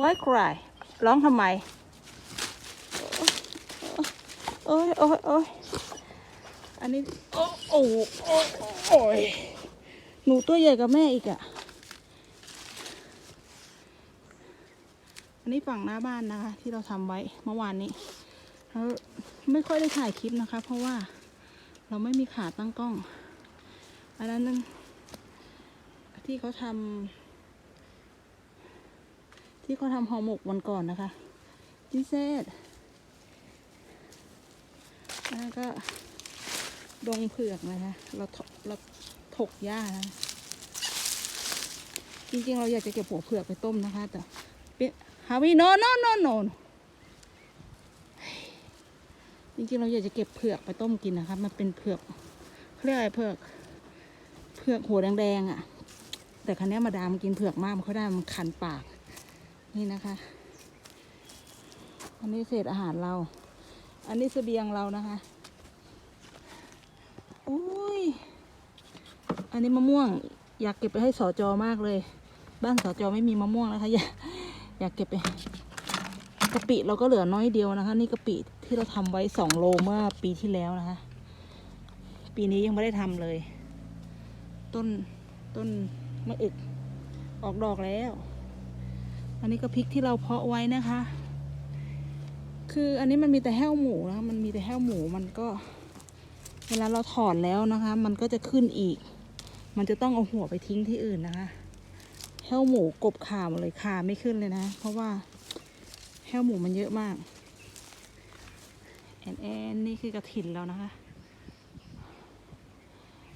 Why cry ร้องทำไม โอ้ยโอ้ยโอ้ยอันนี้ โอ้โอ้โอ้ยหนูตัวใหญ่กับแม่อีกอะอันนี้ฝั่งหน้าบ้านนะคะ ที่เราทำไว้เมื่อวานนี้แล้วไม่ค่อยได้ถ่ายคลิปนะคะ เพราะว่าเราไม่มีขาตั้งกล้อง อันนั้นนึงที่เขาทำ ที่เขาทำห่อหมกวันก่อนนะคะจิเซตอันนั้นก็ดงเผือกนะคะเราถเราถกหญ้านะจริงๆ เราอยากจะเก็บหัวเผือกไปต้มนะคะ แต่ฮาวิโนโนโนโนจริงๆ เราอยากจะเก็บเผือกไปต้มกินนะคะ มันเป็นเผือกเรียกอะไรเผือกเผือกหัวแดงๆอะ่ะ แต่ครั้นี้มาดามกินเผือกมากมันเขาได้มันคันปาก นี่นะคะ อันนี้เศษอาหารเรา อันนี้เสบียงเรานะคะ อุ้ย อันนี้มะม่วง อยากเก็บไปให้สอจอมากเลย บ้านสอจอไม่มีมะม่วงนะคะ อยากอยากเก็บไปกะปิเราก็เหลือน้อยเดียวนะคะ นี่กะปิที่เราทำไว้สองโลเมื่อปีที่แล้วนะคะ ปีนี้ยังไม่ได้ทำเลย ต้นต้นมะอึกออกดอกแล้ว อันนี้ก็พริกที่เราเพาะไว้นะคะ คืออันนี้มันมีแต่แห้วหมูนะมันมีแต่แห้วหมูมันก็ เวลาเราถอนแล้วนะคะ มันก็จะขึ้นอีก มันจะต้องเอาหัวไปทิ้งที่อื่นนะคะ แห้วหมูกบขาหมดเลยขาไม่ขึ้นเลยนะ เพราะว่าแห้วหมูมันเยอะมากแอนแอนนี่คือกระถินแล้วนะคะ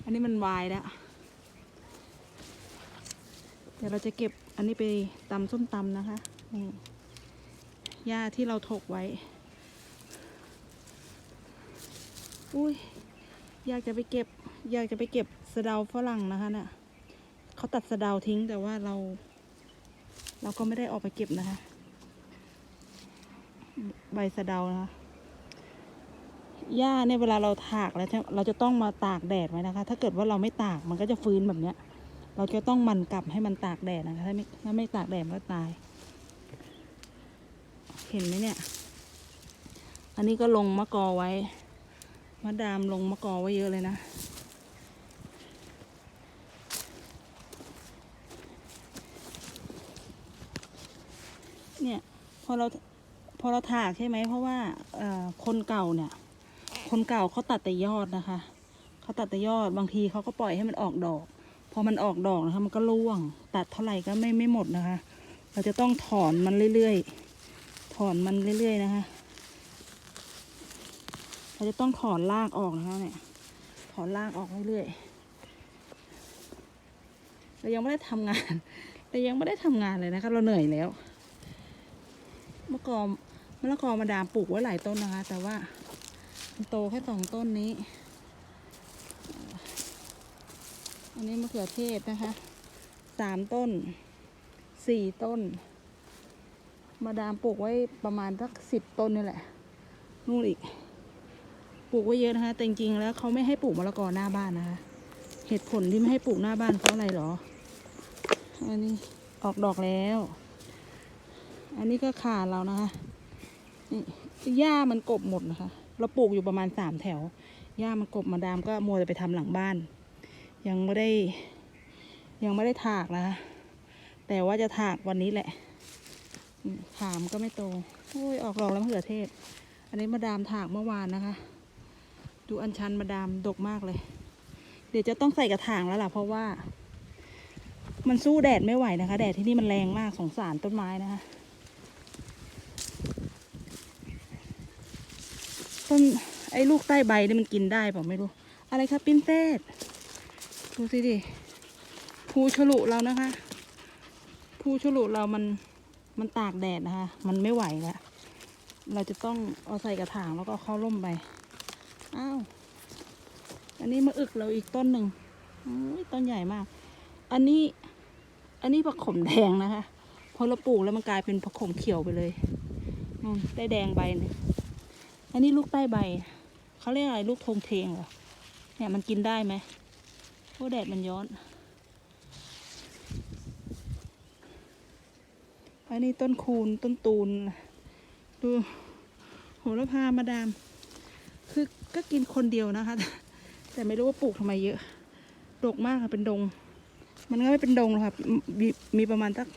อันนี้มันวายแล้ว เดี๋ยวเราจะเก็บ อันนี้ไปตำส้มตำนะคะนี่หญ้าที่เราถกไว้ อุ้ยอยากจะไปเก็บ อยากจะไปเก็บสะเดาฝรั่งนะคะเนี่ยเขาตัดสะเดาทิ้งแต่ว่าเรา เราก็ไม่ได้ออกไปเก็บนะคะ ใบสะเดานะคะหญ้าเนี่ยเวลาเราถากแล้วเราจะต้องมาตากแดดไว้นะคะ ถ้าเกิดว่าเราไม่ตากมันก็จะฟื้นแบบเนี้ย เราจะต้องมันกลับให้มันตากแดดนะคะ ถ้าไม่ถ้าไม่ตากแดดมันก็ตาย เห็นไหมเนี่ย อันนี้ก็ลงมะกอไว้ มะดามลงมะกอไว้เยอะเลยนะเนี่ยพอเราพอเราถากใช่ไหมเพราะว่าคนเก่าเนี่ย คนเก่าเขาตัดแต่ยอดนะคะเขาตัดแต่ยอดบางทีเขาก็ปล่อยให้มันออกดอก อมันออกดอกนะคะมันก็ร่วง ตัดเท่าไหร่ก็ไม่ไม่หมดนะคะ เราจะต้องถอนมันเรื่อยๆ ถอนมันเรื่อยๆนะคะ เราจะต้องถอนรากออกนะคะเนี่ย ถอนรากออกเรื่อยๆ เรายังไม่ได้ทำงาน เรายังไม่ได้ทำงานเลยนะคะ เราเหนื่อยแล้วมะกอมะละกอมาดามปลูกไว้หลายต้นนะคะ แต่ว่ามันโตแค่สองต้นนี้ อันนี้มะเขือเทศนะคะสามต้นสี่ต้น มาดามปลูกไว้ประมาณสักสิบต้นนี่แหละนู่นอีก ปลูกไว้เยอะนะคะ แต่จริงๆแล้วเขาไม่ให้ปลูกมะละกอหน้าบ้านนะคะ เหตุผลที่ไม่ให้ปลูกหน้าบ้านเพราะอะไรหรอ อันนี้ออกดอกแล้ว อันนี้ก็ขาเรานะคะนี่หญ้ามันกบหมดนะคะ เราปลูกอยู่ประมาณสามแถวหญ้ามันกบมาดามก็มัวแต่ไปทำหลังบ้าน ยังไม่ได้ ยังไม่ได้ถากนะแต่ว่าจะถากวันนี้แหละถามก็ไม่โตโอ้ยออกดอกแล้วมะเขือเทศ อันนี้มาดามถากเมื่อวานนะคะ ดูอัญชันมาดามดกมากเลย เดี๋ยวจะต้องใส่กระถางแล้วล่ะ เพราะว่า มันสู้แดดไม่ไหวนะคะ แดดที่นี่มันแรงมากสงสารต้นไม้นะคะ ต้นไอ้ลูกใต้ใบนี่มันกินได้เปล่าไม่รู้ อะไรครับปิ้นเต้ ดูสิดิภูฉลุเรานะคะภูฉลุเรามันมันตากแดดนะคะ มันไม่ไหวแล้วเราจะต้องเอาใส่กระถางแล้วก็เข้าร่มไปอ้าวอันนี้มาอึกเราอีกต้นหนึ่งอุ้ยต้นใหญ่มาก อันนี้อันนี้ผักขมแดงนะคะพอเราปลูกแล้วมันกลายเป็นผักขมเขียวไปเลยได้แดงใบหนึงอันนี้ลูกใต้ใบเขาเรียกอะไรลูกธงเทงเหรอเนี่ยมันกินได้ไหม โอ้แดดมันย้อน อันนี้ต้นคูณต้นตูน ดูโหระพามาดาม คือก็กินคนเดียวนะคะ แต่ไม่รู้ว่าปลูกทำไมเยอะ ดกมากค่ะเป็นดง มันก็ไม่เป็นดงหรอกค่ะมมีประมาณสัก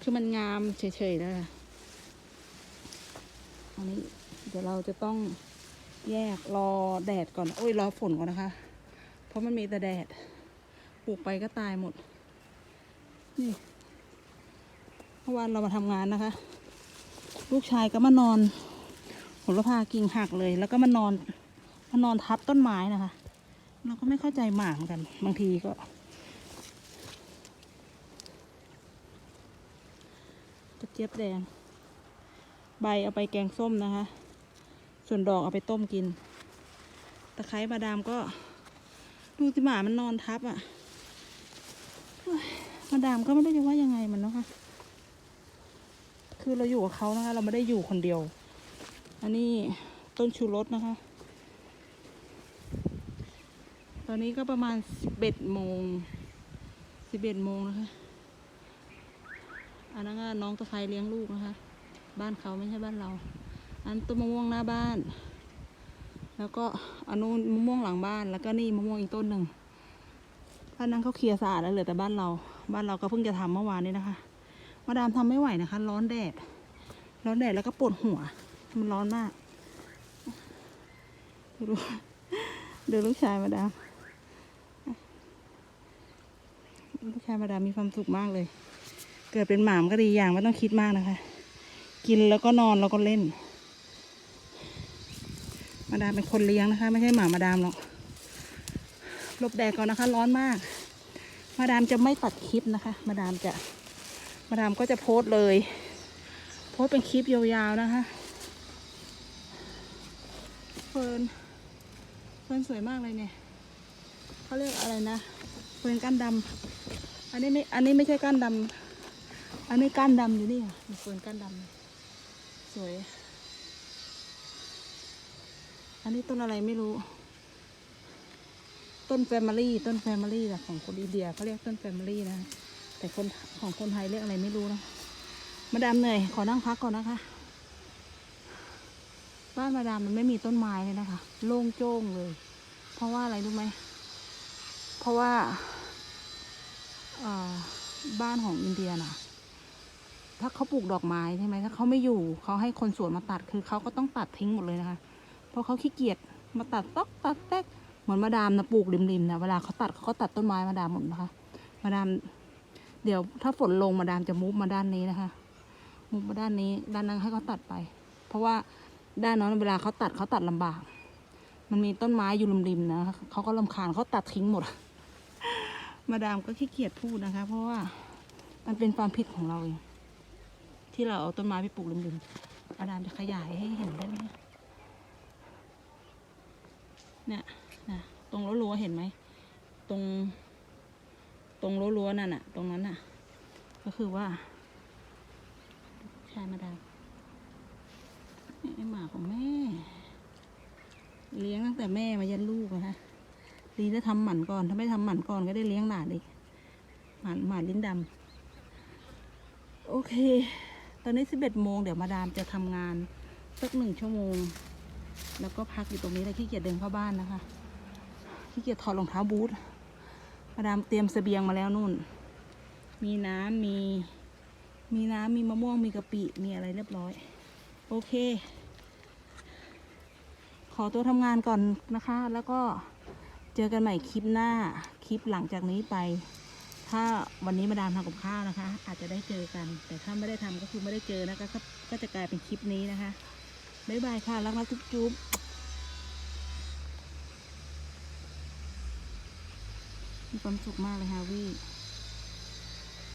คือมันงามเฉยๆนะคะอันนี้เดี๋ยวเราจะต้องแยกรอแดดก่อน โอ้ยรอฝนก่อนนะคะ ราะมันมีแต่แดด ปลูกไปก็ตายหมด นี่เมื่อวานเรามาทำงานนะคะ ลูกชายก็มานอนโหระพากิ่งหักเลย แล้วก็มานอนมานอนทับต้นไม้นะคะ เราก็ไม่เข้าใจหมาเหมือนกัน บางทีก็กระเจี๊ยบแดง ใบเอาไปแกงส้มนะคะ ส่วนดอกเอาไปต้มกิน ตะไคร้มาดามก็ ดูสิหมามันนอนทับอะ่ะมาดามก็ไม่ได้จะว่ายังไงมันนะคะ คือเราอยู่กับเขานะคะ เราไม่ได้อยู่คนเดียว อันนี้ต้นชูรสนะคะ ตอนนี้ก็ประมาณสิบเอ็ดโมงสิบเอ็ดโมงนะคะอันนั้นก็น้องตะไคร้เลี้ยงลูกนะคะ บ้านเขาไม่ใช่บ้านเรา อันต้นมะม่วงหน้าบ้าน แล้วก็อันนู้นมะม่วงหลังบ้าน แล้วก็นี่มะม่วงอีกต้นหนึ่งอันนั้นเขาเคลียร์สะอาดแล้วเหลือแต่บ้านเรา บ้านเราก็เพิ่งจะทำเมื่อวานนี้นะคะ มาดามทำไม่ไหวนะคะ ร้อนแดด ร้อนแดดแล้วก็ปวดหัว มันร้อนมาก ดูดูลูกชายมาดาม ลูกชายมาดามมีความสุขมากเลย เกิดเป็นหมามก็ดีอย่างไม่ต้องคิดมากนะคะ กินแล้วก็นอนแล้วก็เล่น มาดามเป็นคนเลี้ยงนะคะ ไม่ใช่หมามาดามหรอกหลบแดดก่อนนะคะ ร้อนมาก มาดามจะไม่ตัดคลิปนะคะ มาดามจะ มาดามก็จะโพสต์เลย โพสต์เป็นคลิปยาวๆนะคะเฟิร์นเฟิร์นสวยมากเลยเนี่ยเขาเรียกอะไรนะเฟิร์นก้านดำอันนี้ไม่อันนี้ไม่ใช่ก้านดำอันนี้ก้านดำอยู่นี่ค่ะเฟิร์นก้านดำสวย อันนี้ต้นอะไรไม่รู้ ต้นแฟมิลี่ ต้นแฟมิลี่แหละของคนอินเดียเขาเรียกต้นแฟมิลี่นะ แต่คนของคนไทยเรียกอะไรไม่รู้นะมาดามเหนื่อย ขอนั่งพักก่อนนะคะ บ้านมาดามมันไม่มีต้นไม้เลยนะคะ โล่งโจ้งเลย เพราะว่าอะไรรู้ไหม เพราะว่าบ้านของอินเดียน่ะ ถ้าเขาปลูกดอกไม้ใช่ไหมถ้าเขาไม่อยู่เขาให้คนสวนมาตัดคือเขาก็ต้องตัดทิ้งหมดเลยนะคะ ราะเขาขี้เกียจมาตัดตอกตัดแตกเหมือนมาดามนะปลูกริมๆนะเวลาเขาตัดเขาก็ตัดต้นไม้มาดามหมดนะคะ มาดาม เดี๋ยวถ้าฝนลงมาดามจะมุฟมาด้านนี้นะคะมุฟมาด้านนี้ ด้านนั้นให้เขาตัดไป เพราะว่าด้านนั้นเวลาเขาตัดเขาตัดลำบาก มันมีต้นไม้อยู่ริมๆนะเขาก็ลำคาญเขาตัดทิ้งหมด มาดามก็ขี้เกียจพูดนะคะ เพราะว่ามันเป็นความผิดของเราเองที่เราเอาต้นไม้ไปปลูกริมๆมาดามจะขยายให้เห็นได้ไหม เนี่ยนะตรงรั้วๆเห็นไหม ตรง ตรงรั้วๆนั่นน่ะตรงนั้นน่ะก็คือว่าชายมาดามไอหมาของแม่ เลี้ยงตั้งแต่แม่มายันลูกนะคะดีถ้าทำหมันก่อน ถ้าไม่ทำหมันก่อนก็ได้เลี้ยงหลานอีกหมาหมาลิ้นดำโอเค ตอนนี้สิบเอ็ดโมงเดี๋ยวมาดามจะทำงานสักหนึ่งชั่วโมง แล้วก็พักอยู่ตรงนี้เลยขี้เกียจเดินเข้าบ้านนะคะขี้เกียจถอดรองเท้าบูทมาดามเตรียมเสบียงมาแล้วนู่น มีน้ำมี มีน้ำมีมะม่วงมีกะปิมีอะไรเรียบร้อย โอเค ขอตัวทำงานก่อนนะคะ แล้วก็เจอกันใหม่คลิปหน้า คลิปหลังจากนี้ไป ถ้าวันนี้มาดามทำกับข้าวนะคะ อาจจะได้เจอกัน แต่ถ้าไม่ได้ทำก็คือไม่ได้เจอนะคะก็จะกลายเป็นคลิปนี้นะคะ บ๊ายบายค่ะ รักนะจุ๊บจุ๊บมีความสุขมากเลยฮาวิ